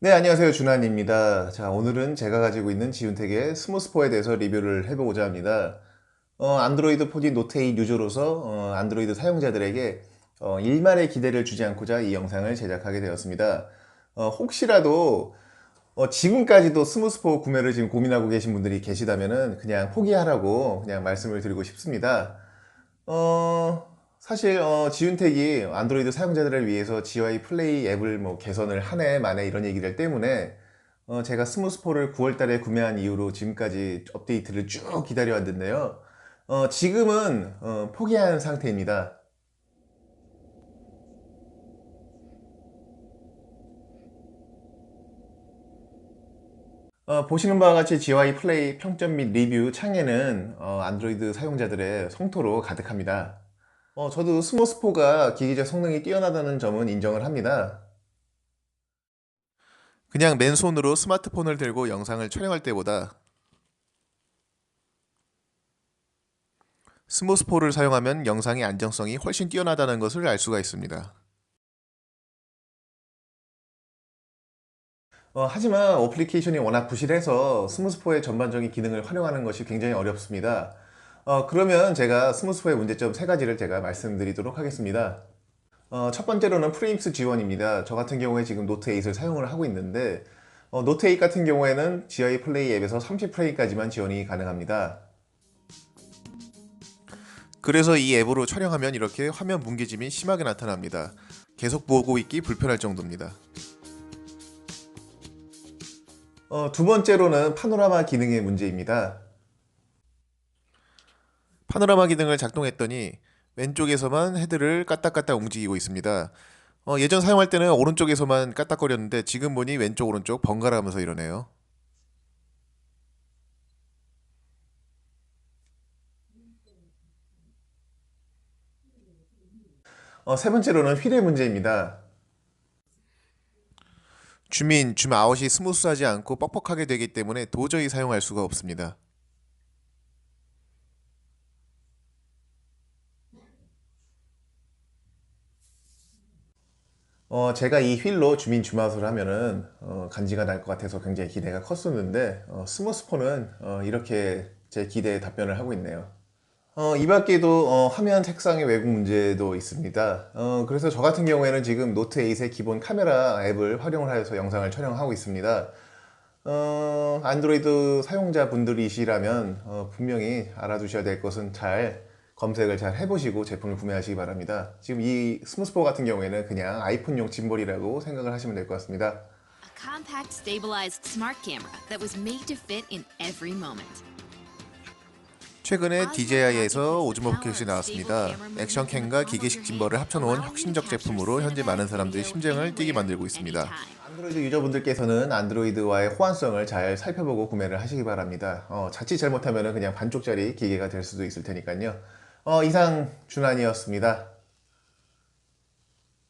네, 안녕하세요. 준환입니다. 자, 오늘은 제가 가지고 있는 지윤택의 스무스포에 대해서 리뷰를 해보고자 합니다. 어, 안드로이드 4G 노트 8 유저로서 어, 안드로이드 사용자들에게 어, 일말의 기대를 주지 않고자 이 영상을 제작하게 되었습니다. 어, 혹시라도 어, 지금까지도 스무스포 구매를 지금 고민하고 계신 분들이 계시다면 은 그냥 포기하라고 그냥 말씀을 드리고 싶습니다. 어, 사실 어, 지윤택이 안드로이드 사용자들을 위해서 GUI 플레이 앱을 뭐 개선을 한 해 만에 이런 얘기를 때문에 어, 제가 스무스포를 9월달에 구매한 이후로 지금까지 업데이트를 쭉 기다려 왔는데요. 어, 지금은 어, 포기한 상태입니다. 어, 보시는 바와 같이 GUI 플레이 평점 및 리뷰 창에는 어, 안드로이드 사용자들의 성토로 가득합니다. 어, 저도 스모스포가 기기적 성능이 뛰어나다는 점은 인정을 합니다. 그냥 맨손으로 스마트폰을 들고 영상을 촬영할 때보다 스모스포를 사용하면 영상의 안정성이 훨씬 뛰어나다는 것을 알 수가 있습니다. 어, 하지만 어플리케이션이 워낙 부실해서 스무스포의 전반적인 기능을 활용하는 것이 굉장히 어렵습니다. 어, 그러면 제가 스무스포의 문제점 세 가지를 제가 말씀드리도록 하겠습니다. 어, 첫 번째로는 프레임스 지원입니다. 저 같은 경우에 지금 노트 8을 사용을 하고 있는데 어, 노트 8 같은 경우에는 GI 플레이 앱에서 30프레임까지만 지원이 가능합니다. 그래서 이 앱으로 촬영하면 이렇게 화면 뭉개짐이 심하게 나타납니다. 계속 보고 있기 불편할 정도입니다. 어, 두 번째로는 파노라마 기능의 문제입니다. 파노라마 기능을 작동했더니 왼쪽에서만 헤드를 까딱까딱 움직이고 있습니다. 어, 예전 사용할 때는 오른쪽에서만 까딱거렸는데 지금 보니 왼쪽 오른쪽 번갈아 가면서 이러네요. 어, 세 번째로는 휠의 문제입니다. 줌인, 줌아웃이 스무스하지 않고 뻑뻑하게 되기 때문에 도저히 사용할 수가 없습니다. 어, 제가 이 휠로 주민 주마웃을 하면은 어, 간지가 날 것 같아서 굉장히 기대가 컸었는데 어, 스모스폰은 어, 이렇게 제 기대에 답변을 하고 있네요. 어, 이 밖에도 어, 화면 색상의 왜곡 문제도 있습니다. 어, 그래서 저 같은 경우에는 지금 노트 8의 기본 카메라 앱을 활용을 해서 영상을 촬영하고 있습니다. 어, 안드로이드 사용자분들이시라면 어, 분명히 알아두셔야 될 것은 잘 검색을 잘 해보시고 제품을 구매하시기 바랍니다. 지금 이 스무스포 같은 경우에는 그냥 아이폰용 짐볼이라고 생각을 하시면 될 것 같습니다. A compact, stabilized smart camera that was made to fit in every moment. 최근에 DJI에서 오즈모 포켓이 나왔습니다. 액션캠과 기계식 짐벌을 합쳐놓은 혁신적 제품으로 현재 많은 사람들이 심장을 뛰게 만들고 있습니다. 안드로이드 유저분들께서는 안드로이드와의 호환성을 잘 살펴보고 구매를 하시기 바랍니다. 어, 자칫 잘못하면 그냥 반쪽짜리 기계가 될 수도 있을 테니까요. 어, 이상 준환이었습니다.